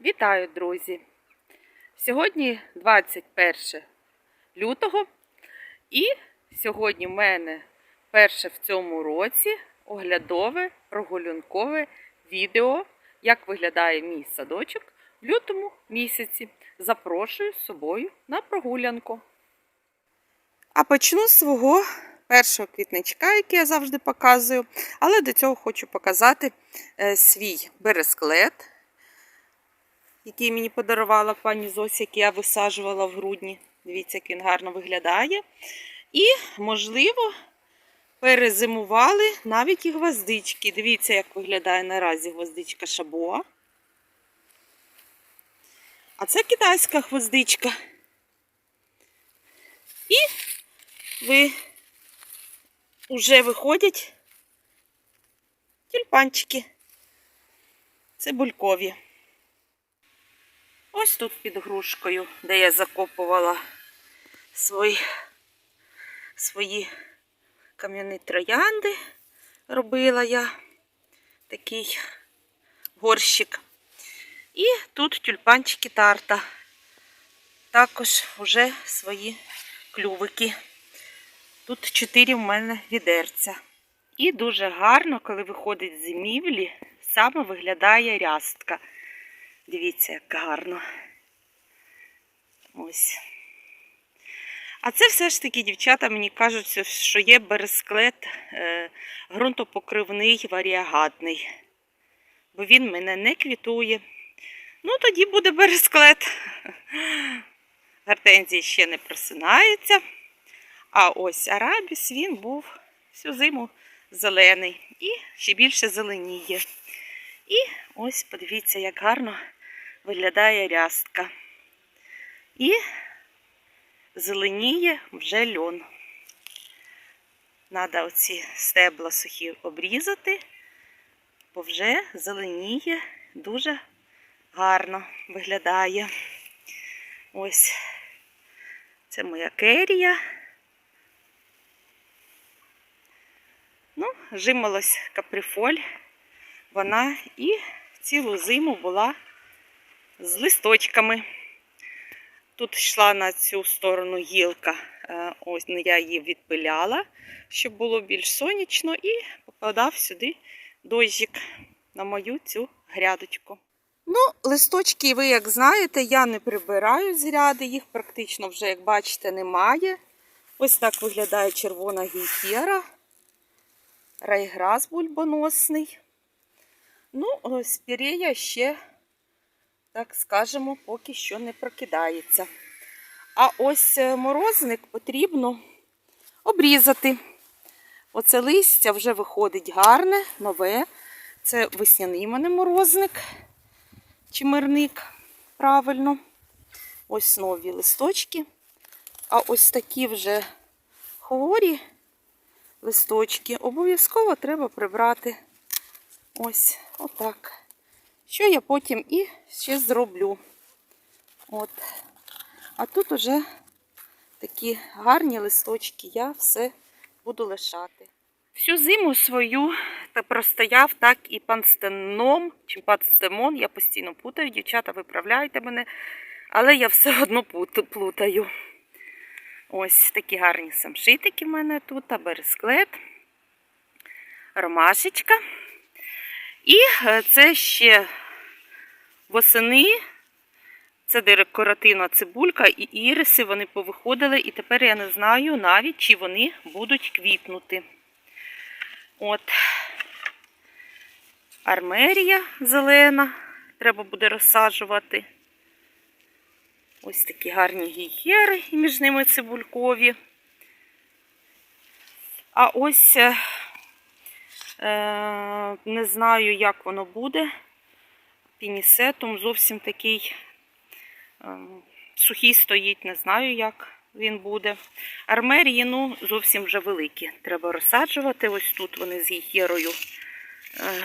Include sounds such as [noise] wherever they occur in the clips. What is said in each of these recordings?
Вітаю, друзі! Сьогодні 21 лютого, і сьогодні в мене перше в цьому році оглядове прогулянкове відео, як виглядає мій садочок в лютому місяці. Запрошую з собою на прогулянку. А почну з свого першого квітничка, який я завжди показую, але до цього хочу показати е, свій бересклет який мені подарувала пані Зося, який я висаджувала в грудні. Дивіться, як він гарно виглядає. І, можливо, перезимували навіть і гвоздички. Дивіться, як виглядає наразі гвоздичка шабуа. А це китайська гвоздичка. І ви вже виходять тюльпанчики. Це булькові. Ось тут під грушкою, де я закопувала свої, свої кам'яні троянди. Робила я такий горщик. І тут тюльпанчики тарта. Також вже свої клювики. Тут чотири в мене відерця. І дуже гарно, коли виходить з зимівлі, саме виглядає рястка. Дивіться, як гарно. Ось. А це все ж таки, дівчата, мені кажуть, що є бересклет е, ґрунтопокривний варіагатний. Бо він мене не квітує. Ну, тоді буде бересклет. Гортензії ще не просинаються. А ось арабіс він був всю зиму зелений і ще більше зеленіє. І ось подивіться, як гарно виглядає рястка. І зеленіє вже льон. Треба оці стебла сухі обрізати, бо вже зеленіє, дуже гарно виглядає. Ось це моя керія. Ну, жимолось каприфоль. Вона і цілу зиму була з листочками. Тут йшла на цю сторону гілка, е, ось ну, я її відпиляла, щоб було більш сонячно, і попадав сюди дощик на мою цю грядочку. Ну, листочки, ви як знаєте, я не прибираю з гряди, їх практично вже, як бачите, немає. Ось так виглядає червона гейхера, райграс бульбоносний. Ну, спірея ще, так скажемо, поки що не прокидається. А ось морозник потрібно обрізати. Оце листя вже виходить гарне, нове. Це весняний мене морозник, чимирник, правильно. Ось нові листочки. А ось такі вже хворі листочки обов'язково треба прибрати. Ось, отак. Що я потім і ще зроблю. От. А тут уже такі гарні листочки, я все буду лишати. Всю зиму свою та простояв так і панстеном, чи панстемон, я постійно путаю, дівчата, виправляйте мене, але я все одно плутаю. Ось такі гарні самшитики в мене тут, а бересклет, ромашечка. І е, це ще восени, це декоративна цибулька і іриси, вони повиходили, і тепер я не знаю навіть, чи вони будуть квітнути. От, армерія зелена, треба буде розсаджувати. Ось такі гарні гігери, і між ними цибулькові. А ось е, не знаю, як воно буде. Пінісетом зовсім такий е, сухий стоїть, не знаю, як він буде. Армерії, ну, зовсім вже великі. Треба розсаджувати. Ось тут вони з гігерою е,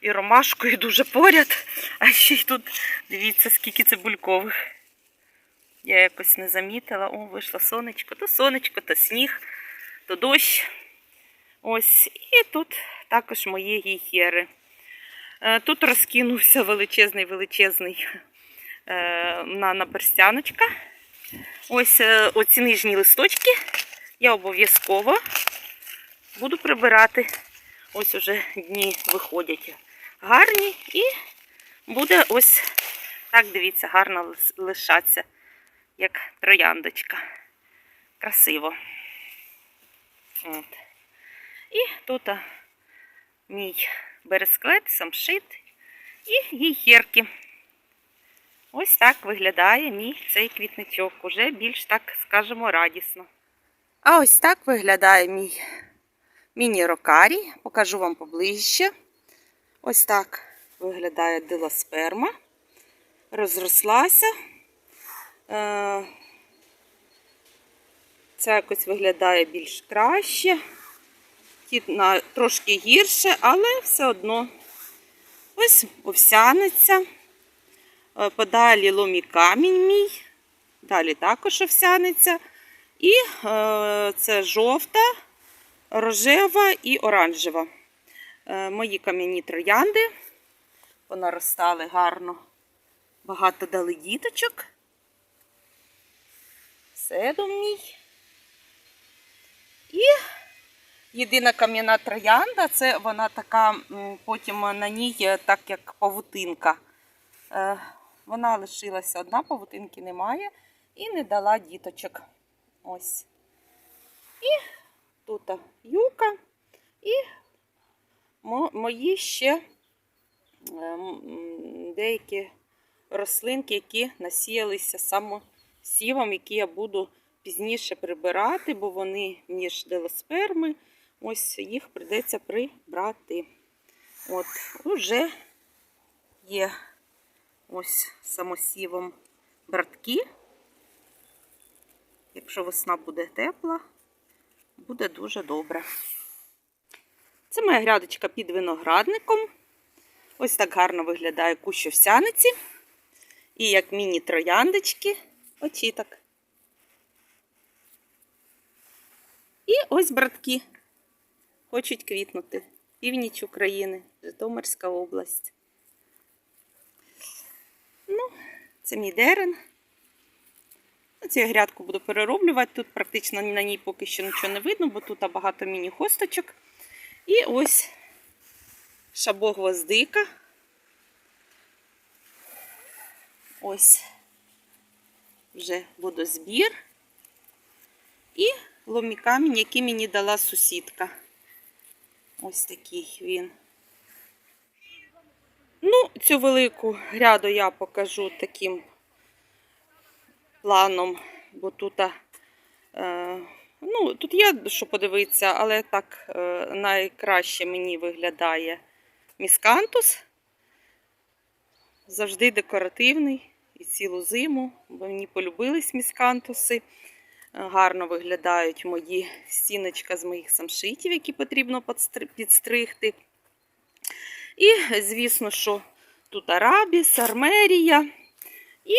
і ромашкою дуже поряд. А ще й тут, дивіться, скільки цибулькових. Я якось не замітила. О, вийшло сонечко, то сонечко, то сніг, то дощ. Ось, і тут також мої гіхери. Е, Тут розкинувся величезний величезний е, на наперстяночка. Ось е, оці нижні листочки я обов'язково буду прибирати. Ось уже дні виходять гарні і буде ось так, дивіться, гарно лишатися, як трояндочка. Красиво. От. І тут мій бересклет, самшит і гейхерки. Ось так виглядає мій цей квітничок. Уже більш так скажемо радісно. А ось так виглядає мій міні-рокарій. Покажу вам поближче. Ось так виглядає дилосперма. Розрослася. Е, Ця якось виглядає більш краще. На трошки гірше, але все одно. Ось овсяниця. Е, Подалі ломі камінь мій. Далі також овсяниця. І е, це жовта, рожева і оранжева. Е, мої кам'яні троянди. Понаростали гарно. Багато дали діточок. Седом мій. І єдина кам'яна троянда, це вона така, потім на ній так як павутинка. Е, Вона лишилася одна, павутинки немає і не дала діточок. Ось. І тут юка, і мої ще е, деякі рослинки, які насіялися самосівом, які я буду пізніше прибирати, бо вони між делосперми. Ось їх прийдеться прибрати. От, уже є ось самосівом братки. Якщо весна буде тепла, буде дуже добре. Це моя грядочка під виноградником. Ось так гарно виглядає кущ овсяниці. І як міні-трояндочки, очіток. І ось братки хочуть квітнути. Північ України, Житомирська область. Ну, це мій дерен. Ну, Цю я грядку буду перероблювати. Тут практично на ній поки що нічого не видно, бо тут багато міні-хосточок. І ось шабогвоздика. Ось вже водозбір. І ломікамінь, який мені дала сусідка. Ось такий він. Ну, цю велику гряду я покажу таким планом, бо тут, е, ну, тут є що подивитися, але так е, найкраще мені виглядає міскантус. Завжди декоративний і цілу зиму, бо мені полюбились міскантуси. Гарно виглядають мої стіночка з моїх самшитів, які потрібно підстригти. І, звісно, що тут арабіс, армерія. І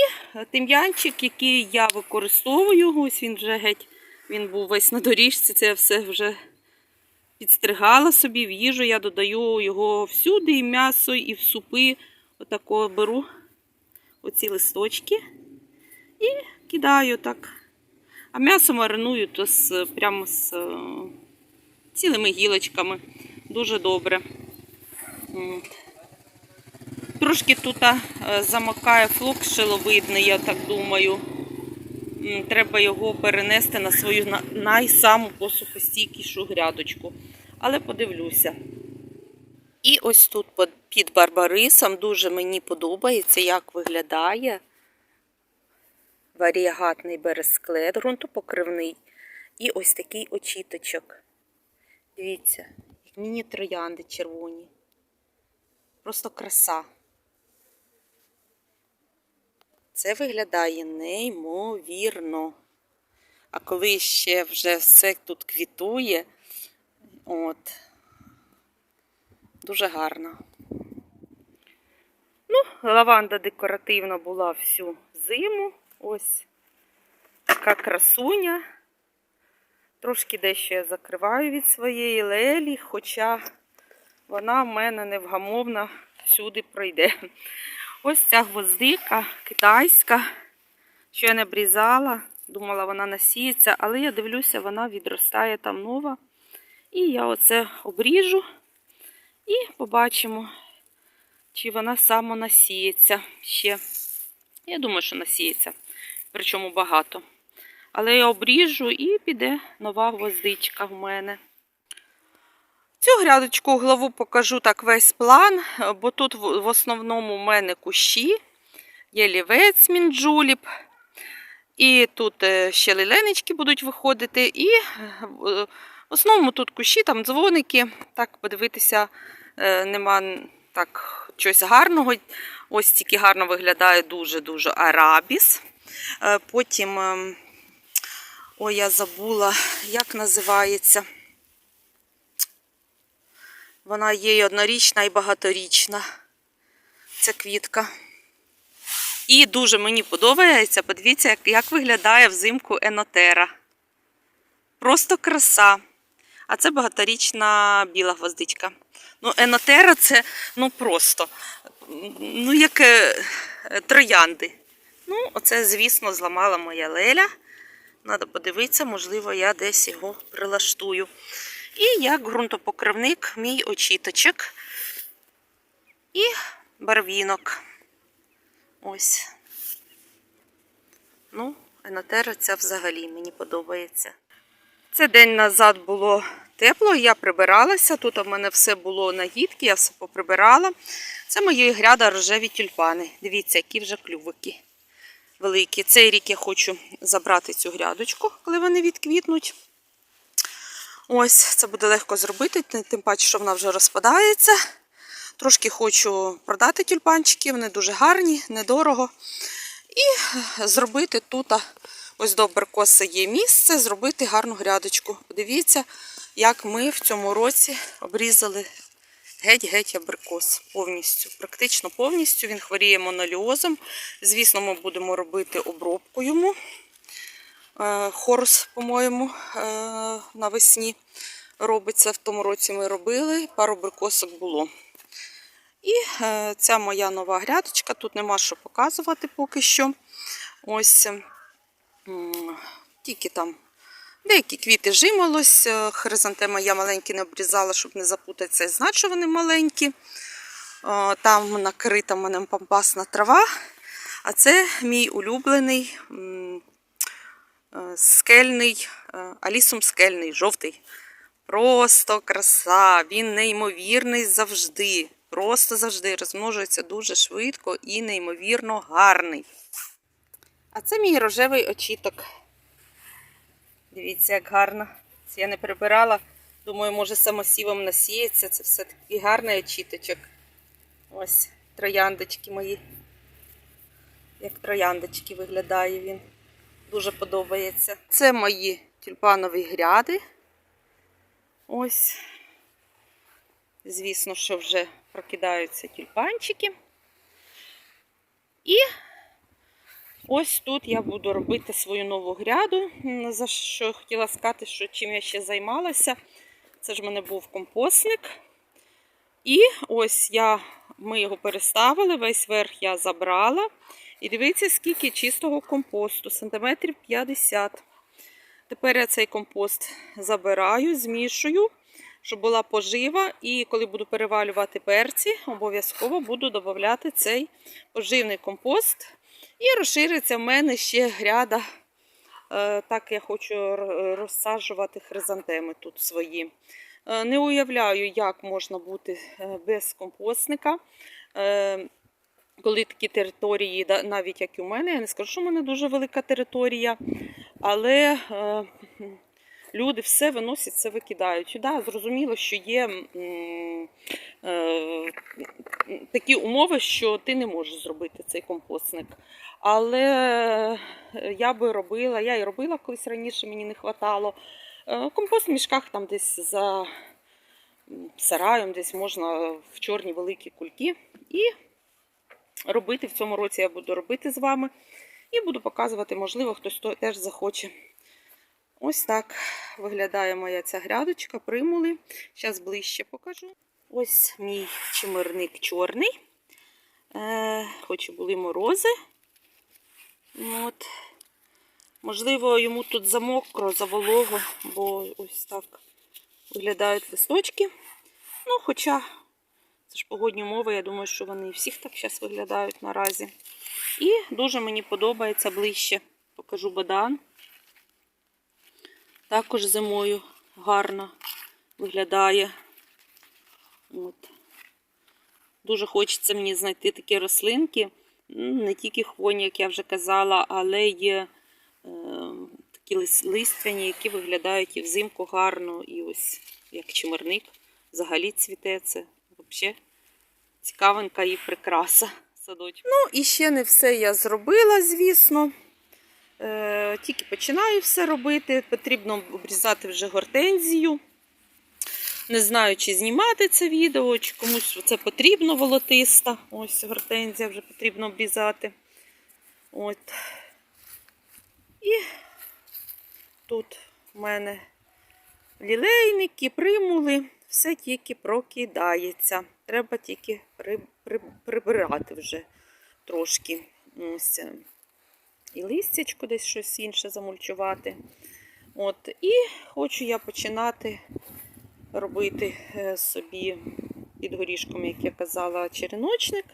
тим'янчик, який я використовую, ось він вже геть, він був весь на доріжці, це я все вже підстригала собі в їжу. Я додаю його всюди, і м'ясо, і в супи. Отако беру оці листочки і кидаю так. А м'ясо мариную то з, прямо з е, цілими гілочками. Дуже добре. Трошки тут е, замокає флокс шиловидний, я так думаю. Треба його перенести на свою найсаму посухостійкішу грядочку. Але подивлюся. І ось тут під барбарисом дуже мені подобається, як виглядає варіагатний бересклет, ґрунтопокривний. І ось такий очіточок. Дивіться, як міні-троянди червоні. Просто краса. Це виглядає неймовірно. А коли ще вже все тут квітує, от, дуже гарно. Ну, лаванда декоративна була всю зиму. Ось така красуня. Трошки дещо я закриваю від своєї лелі, хоча вона в мене невгамовна всюди пройде. Ось ця гвоздика китайська, що я не обрізала. Думала, вона насіється, але я дивлюся, вона відростає там нова. І я оце обріжу і побачимо, чи вона самонасіється ще. Я думаю, що насіється, причому багато. Але я обріжу і піде нова гвоздичка в мене. Цю грядочку главу покажу так весь план, бо тут в основному в мене кущі, є лівець мінджуліп, і тут е, ще лиленички будуть виходити, і е, в основному тут кущі, там дзвоники, так подивитися е, нема так чогось гарного. Ось тільки гарно виглядає дуже-дуже арабіс. Е, Потім, ем, ой, я забула, як називається. Вона є і однорічна, і багаторічна. Ця квітка. І дуже мені подобається. Подивіться, як, як виглядає взимку енотера. Просто краса. А це багаторічна біла гвоздичка. Ну, енотера це ну просто, ну, як е, троянди. Ну, оце, звісно, зламала моя леля. Треба подивитися, можливо, я десь його прилаштую. І як ґрунтопокривник, мій очіточок і барвінок. Ось. Ну, енотера ця взагалі мені подобається. Це день назад було тепло, я прибиралася. Тут у мене все було на гідки, я все поприбирала. Це мої гряда рожеві тюльпани. Дивіться, які вже клювики великі. Цей рік я хочу забрати цю грядочку, коли вони відквітнуть. Ось, це буде легко зробити, тим паче, що вона вже розпадається. Трошки хочу продати тюльпанчики, вони дуже гарні, недорого. І зробити тут, ось до абрикоса є місце, зробити гарну грядочку. Подивіться, як ми в цьому році обрізали геть-геть абрикос повністю. Практично повністю. Він хворіє моноліозом. Звісно, ми будемо робити обробку йому. Е, Хорус, по-моєму, е, навесні робиться. В тому році ми робили, пару абрикосок було. І е, ця моя нова грядочка. Тут нема що показувати поки що. Ось тільки там деякі квіти жимолось. е, Хризантема я маленькі не обрізала, щоб не запутатися і знати, що вони маленькі. Е, Там накрита мене пампасна трава. А це мій улюблений е, скельний, алісум скельний, жовтий. Просто краса, він неймовірний завжди. Просто завжди розмножується дуже швидко і неймовірно гарний. А це мій рожевий очіток. Дивіться, як гарно. Це я не прибирала. Думаю, може самосівом насіється. Це все такий гарний очіточок. Ось трояндочки мої. Як трояндочки виглядає він. Дуже подобається. Це мої тюльпанові гряди. Ось. Звісно, що вже прокидаються тюльпанчики. І ось тут я буду робити свою нову гряду. За що хотіла сказати, що чим я ще займалася. Це ж в мене був компостник. І ось я, ми його переставили, весь верх я забрала. І дивіться, скільки чистого компосту, сантиметрів 50. Тепер я цей компост забираю, змішую, щоб була пожива. І коли буду перевалювати перці, обов'язково буду додати цей поживний компост. І розшириться в мене ще гряда. Е, Так я хочу розсаджувати хризантеми тут свої. Е, Не уявляю, як можна бути е, без компостника. Коли такі території, навіть як і у мене, я не скажу, що в мене дуже велика територія, але люди все виносять, все викидають. Да, зрозуміло, що є м, е, такі умови, що ти не можеш зробити цей компостник. Але я би робила, я і робила колись раніше, мені не вистачало. Компост в мішках там десь за сараєм, десь можна в чорні великі кульки. І робити в цьому році я буду робити з вами. І буду показувати, можливо, хтось теж захоче. Ось так виглядає моя ця грядочка, примули. Зараз ближче покажу. Ось мій чимирник чорний. Е, хоч і були морози. От. Можливо, йому тут замокро, заволого, бо ось так виглядають листочки. Ну, хоча це ж погодні умови, я думаю, що вони всіх так зараз виглядають наразі. І дуже мені подобається ближче. Покажу бадан. Також зимою гарно виглядає. От. Дуже хочеться мені знайти такі рослинки. Не тільки хвойні, як я вже казала, але є е, такі лис- листвяні, які виглядають і взимку гарно, і ось як чимерник взагалі цвіте. Це взагалі цікавинка і прикраса садочку. Ну, і ще не все я зробила, звісно. Е, тільки починаю все робити. Потрібно обрізати вже гортензію. Не знаю, чи знімати це відео, чи комусь це потрібно волотиста. Ось гортензія вже потрібно обрізати. От. І тут в мене лілейники, примули, все тільки прокидається. Треба тільки при, при, прибирати вже трошки. Ось. І листячко десь щось інше замульчувати. От. І хочу я починати робити е, собі під горішком, як я казала, череночник.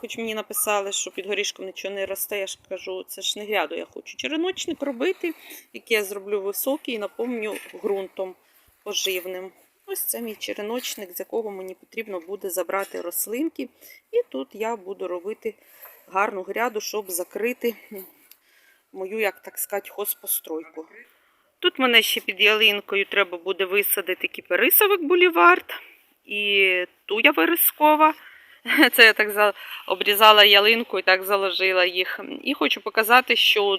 Хоч мені написали, що під горішком нічого не росте, я ж кажу, це ж не гряду. Я хочу череночник робити, який я зроблю високий і наповню ґрунтом поживним. Ось це мій череночник, з якого мені потрібно буде забрати рослинки. І тут я буду робити гарну гряду, щоб закрити мою, як так сказати, хозпостройку. Тут мене ще під ялинкою треба буде висадити кіперисовик булівард і туя вирискова. [laughs] Це я так за- обрізала ялинку і так заложила їх. І хочу показати, що е,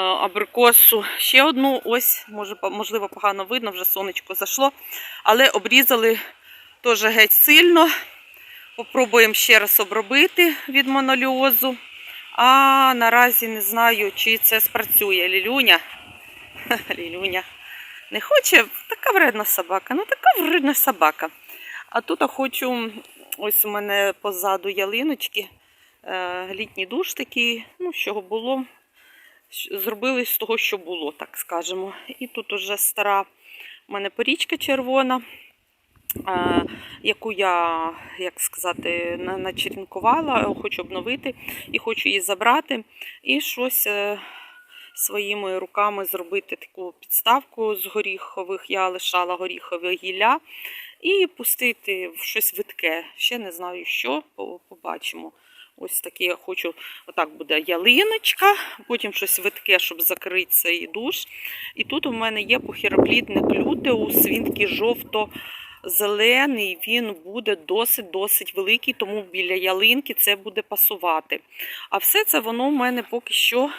абрикосу ще одну, ось, може, можливо, погано видно, вже сонечко зайшло, але обрізали теж геть сильно. Попробуємо ще раз обробити від моноліозу. А наразі не знаю, чи це спрацює. Лілюня. [laughs] Лілюня. Не хоче, така вредна собака. Ну така вредна собака. А тут я хочу, ось у мене позаду ялиночки, е, літній душ такий, ну, з було. Зробили з того, що було, так скажемо. І тут уже стара у мене порічка червона, яку я, як сказати, на- начерінкувала, хочу обновити і хочу її забрати. І щось е, своїми руками зробити таку підставку з горіхових. Я лишала горіхове гілля і пустити в щось видке. Ще не знаю що, побачимо. Ось таке я хочу, отак буде ялиночка, потім щось видке, щоб закрити цей душ. І тут у мене є похіроплідник лютеус, він такий жовто-зелений, він буде досить-досить великий, тому біля ялинки це буде пасувати. А все це воно в мене поки що,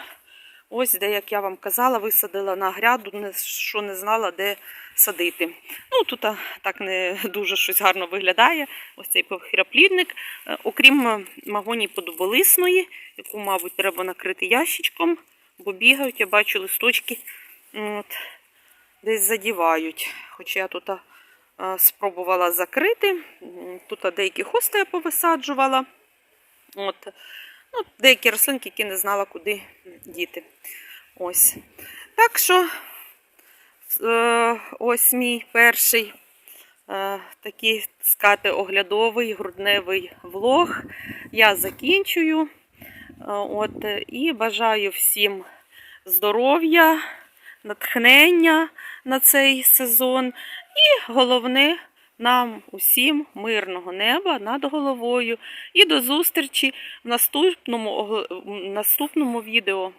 ось де, як я вам казала, висадила на гряду, що не знала, де садити. Ну, тут так не дуже щось гарно виглядає. Ось цей похіроплідник. Е, Окрім е, магонії подоболисної, яку, мабуть, треба накрити ящичком, бо бігають, я бачу листочки от, десь задівають. Хоча я тут спробувала закрити. Тут деякі хости я повисаджувала. От. Ну, деякі рослинки, які не знала, куди діти. Ось. Так що е, ось мій перший е, такий скати оглядовий грудневий влог. Я закінчую. Е, От, і бажаю всім здоров'я, натхнення на цей сезон. І головне нам усім мирного неба над головою. І до зустрічі в наступному, в наступному відео.